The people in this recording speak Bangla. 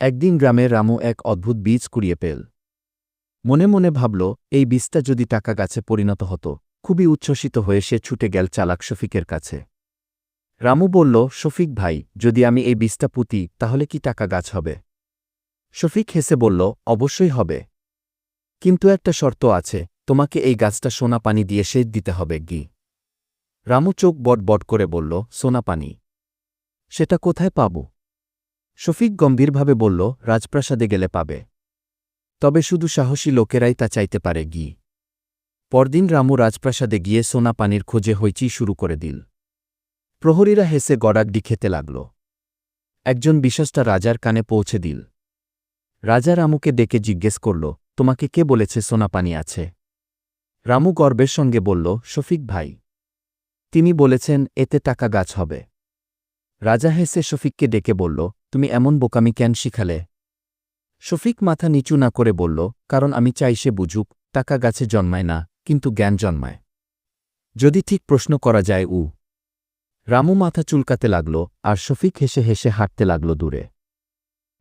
একদিন গ্রামে রামু এক অদ্ভুত বীজ কুড়িয়ে পেল। মনে মনে ভাবল, এই বীজটা যদি টাকা গাছে পরিণত হতো, খুবই উচ্ছ্বসিত হয়ে সে ছুটে গেল চালাক শফিকের কাছে। রামু বলল, শফিক ভাই, যদি আমি এই বীজটা পুঁতি, তাহলে কি টাকা গাছ হবে? শফিক হেসে বলল, অবশ্যই হবে। কিন্তু একটা শর্ত আছে, তোমাকে এই গাছটা সোনা পানি দিয়ে সেচ দিতে হবে, গি। রামু চোখ বট বট করে বলল, সোনা পানি? সেটা কোথায় পাব? শফিক গম্ভীরভাবে বলল, রাজপ্রাসাদে গেলে পাবে। তবে শুধু সাহসী লোকেরাই তা চাইতে পারে গি পরদিন রামু রাজপ্রাসাদে গিয়ে সোনা পানির খোঁজে হইচি শুরু করে দিল। প্রহরীরা হেসে গড়াগডি খেতে লাগল। একজন বিশ্বস্তা রাজার কানে পৌঁছে দিল। রাজা রামুকে ডেকে জিজ্ঞেস করল, তোমাকে কে বলেছে সোনা পানি আছে? রামু গর্বের সঙ্গে বলল, শফিক ভাই, তিনি বলেছেন, এতে টাকা গাছ হবে। রাজা হেসে শফিককে ডেকে বলল তুমি এমন বোকামি কেন শিখালে? শফিক মাথা নিচু না করে বলল, কারণ আমি চাই সে বুঝুক, টাকা গাছে জন্মায় না, কিন্তু জ্ঞান জন্মায়। যদি ঠিক প্রশ্ন করা যায় উ রামু মাথা চুলকাতে লাগল, আর শফিক হেসে হেসে হাঁটতে লাগল দূরে।